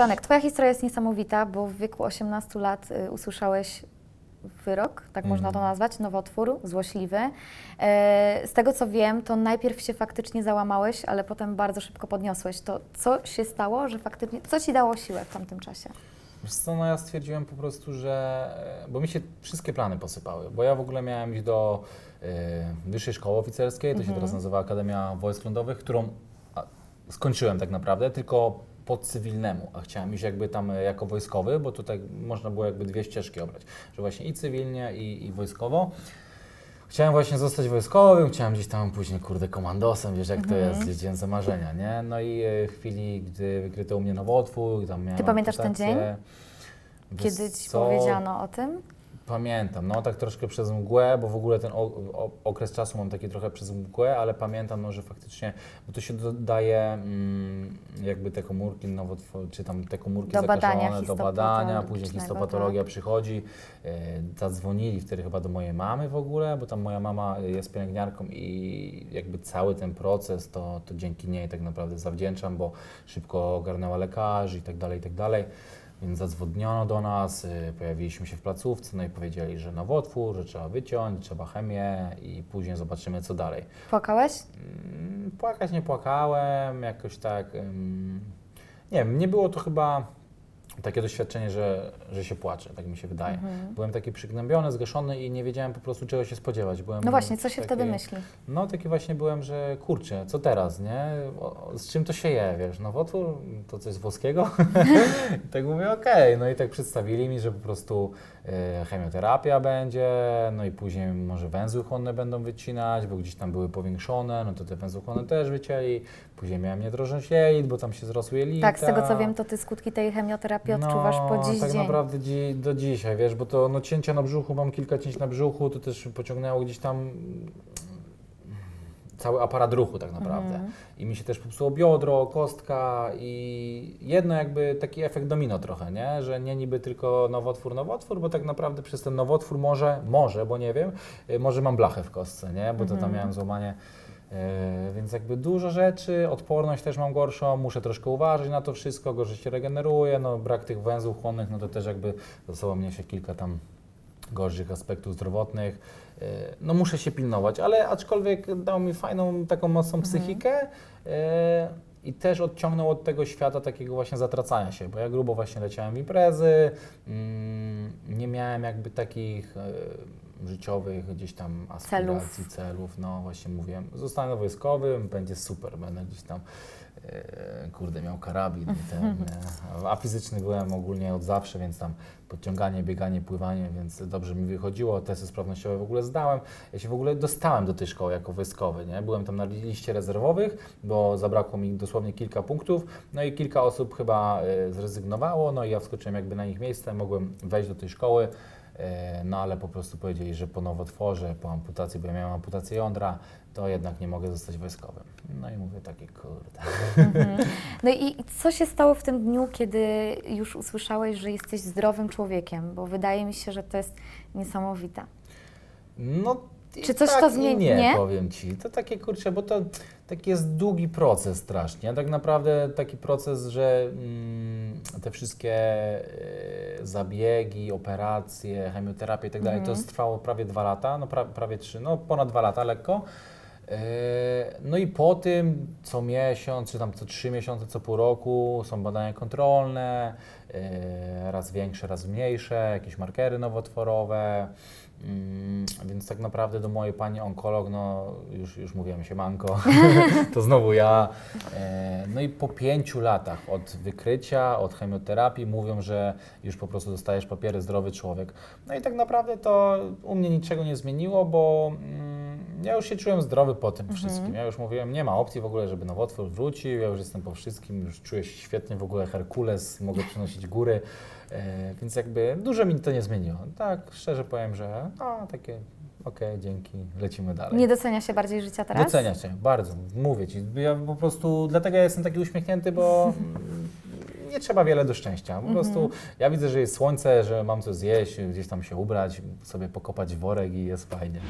Franek, Twoja historia jest niesamowita, bo w wieku 18 lat y, usłyszałeś wyrok, tak można to Mhm. nazwać, nowotwór, złośliwy. E, z tego co wiem, to najpierw się faktycznie załamałeś, ale potem bardzo szybko podniosłeś. To co się stało, że faktycznie, co Ci dało siłę w tamtym czasie? Wiesz co, no ja stwierdziłem po prostu, że... Bo mi się wszystkie plany posypały, bo ja w ogóle miałem iść do y, Wyższej Szkoły Oficerskiej, to się teraz nazywa Akademia Wojsk Lądowych, którą a, skończyłem tak naprawdę, tylko po cywilnemu, a chciałem iść jakby tam e, jako wojskowy, bo tutaj można było jakby dwie ścieżki obrać, że właśnie i cywilnie, i, i wojskowo. Chciałem właśnie zostać wojskowym, chciałem gdzieś tam później, kurde, komandosem, wiesz jak to jest, dziecięce marzenia, nie? No i e, w chwili, gdy wykryto u mnie nowotwór, tam miałem pamiętasz ten dzień? Kiedy Ci co? powiedziano o tym? Pamiętam, no tak troszkę przez mgłę, bo w ogóle ten o, o, okres czasu mam taki trochę przez mgłę, ale pamiętam, no, że faktycznie, bo to się dodaje mm, jakby te komórki nowotwor, czy tam te komórki Do badania do badania, później histopatologicznego, histopatologia tak. przychodzi, e, zadzwonili wtedy chyba do mojej mamy w ogóle, bo tam moja mama jest pielęgniarką i jakby cały ten proces to, to dzięki niej tak naprawdę zawdzięczam, bo szybko ogarnęła lekarzy i tak dalej, i tak dalej. Więc zadzwoniono do nas, y, pojawiliśmy się w placówce, no i powiedzieli, że nowotwór, że trzeba wyciąć, trzeba chemię i później zobaczymy co dalej. Płakałeś? Mm, Płakać nie płakałem, jakoś tak. ym, Nie wiem, nie było to chyba takie doświadczenie, że, że się płacze, tak mi się wydaje. Mhm. Byłem taki przygnębiony, zgaszony i nie wiedziałem po prostu czego się spodziewać. Byłem No właśnie, co się taki- wtedy myśli? No taki właśnie byłem, że kurczę, co teraz, nie? O, z czym to się je, wiesz, nowotwór, to coś z włoskiego? I tak mówię, okej, no i tak przedstawili mi, że po prostu e, chemioterapia będzie, no i później może węzły chłonne będą wycinać, bo gdzieś tam były powiększone, no to te węzły chłonne też wycięli, później miałem niedrożność jelit, bo tam się zrosły jelita. Tak, z tego co wiem, to Ty skutki tej chemioterapii odczuwasz po dziś tak dzień. naprawdę dzi, do dzisiaj, wiesz, bo to no, cięcia na brzuchu, mam kilka cięć na brzuchu, to też pociągnęło gdzieś tam mm, cały aparat ruchu tak naprawdę. Mhm. I mi się też popsuło biodro, kostka i jedno jakby taki efekt domino trochę, nie? Że nie niby tylko nowotwór, nowotwór, bo tak naprawdę przez ten nowotwór może, może, bo nie wiem, y, może mam blachę w kostce, nie? Bo to tam Mhm. miałem złamanie Yy, więc jakby dużo rzeczy, odporność też mam gorszą, muszę troszkę uważać na to wszystko, gorzej się regeneruje, no brak tych węzłów chłonnych, no to też jakby za sobą niesie kilka tam gorszych aspektów zdrowotnych. Yy, No muszę się pilnować, ale aczkolwiek dał mi fajną, taką mocną psychikę yy, i też odciągnął od tego świata takiego właśnie zatracania się, bo ja grubo właśnie leciałem w imprezy, mm, nie miałem jakby takich yy, życiowych gdzieś tam aspiracji, celów, no właśnie mówiłem, zostanę wojskowym, będzie super, będę gdzieś tam e, kurde, miał karabin ten, nie? a fizyczny byłem ogólnie od zawsze, więc tam podciąganie, bieganie, pływanie, więc dobrze mi wychodziło, testy sprawnościowe w ogóle zdałem, ja się w ogóle dostałem do tej szkoły jako wojskowy, nie? byłem tam na liście rezerwowych, bo zabrakło mi dosłownie kilka punktów, no i kilka osób chyba e, zrezygnowało, no i ja wskoczyłem jakby na ich miejsce, mogłem wejść do tej szkoły, E, No ale po prostu powiedzieli, że po nowotworze, po amputacji, bo ja miałem amputację jądra, to jednak nie mogę zostać wojskowym. No i mówię takie, kurde. Mhm. No i co się stało w tym dniu, kiedy już usłyszałeś, że jesteś zdrowym człowiekiem? Bo wydaje mi się, że to jest niesamowite. No Czy coś tak to zmieni- Nie, nie? powiem Ci. To takie, kurczę, bo to taki jest długi proces strasznie. Tak naprawdę taki proces, że mm, te wszystkie e, zabiegi, operacje, chemioterapię i tak dalej, to Mhm. trwało prawie dwa lata, no pra, prawie trzy, no ponad dwa lata lekko. E, No i po tym co miesiąc, czy tam co trzy miesiące, co pół roku są badania kontrolne, e, raz większe, raz mniejsze, jakieś markery nowotworowe. Mm, Więc tak naprawdę do mojej pani onkolog, no już, już mówiłem się manko, to znowu ja. E, No i po pięciu latach od wykrycia, od chemioterapii mówią, że już po prostu dostajesz papiery zdrowy człowiek. No i tak naprawdę to u mnie niczego nie zmieniło, bo mm, ja już się czułem zdrowy po tym wszystkim. Ja już mówiłem, nie ma opcji w ogóle, żeby nowotwór wrócił, ja już jestem po wszystkim, już czuję się świetnie, w ogóle Herkules, mogę przenosić góry, e, więc jakby dużo mi to nie zmieniło. Tak, szczerze powiem, że a, takie okej, dzięki, lecimy dalej. Nie docenia się bardziej życia teraz? Docenia się, bardzo, mówię Ci. Ja po prostu, dlatego ja jestem taki uśmiechnięty, bo nie trzeba wiele do szczęścia. Po prostu ja widzę, że jest słońce, że mam co zjeść, gdzieś tam się ubrać, sobie pokopać worek i jest fajnie.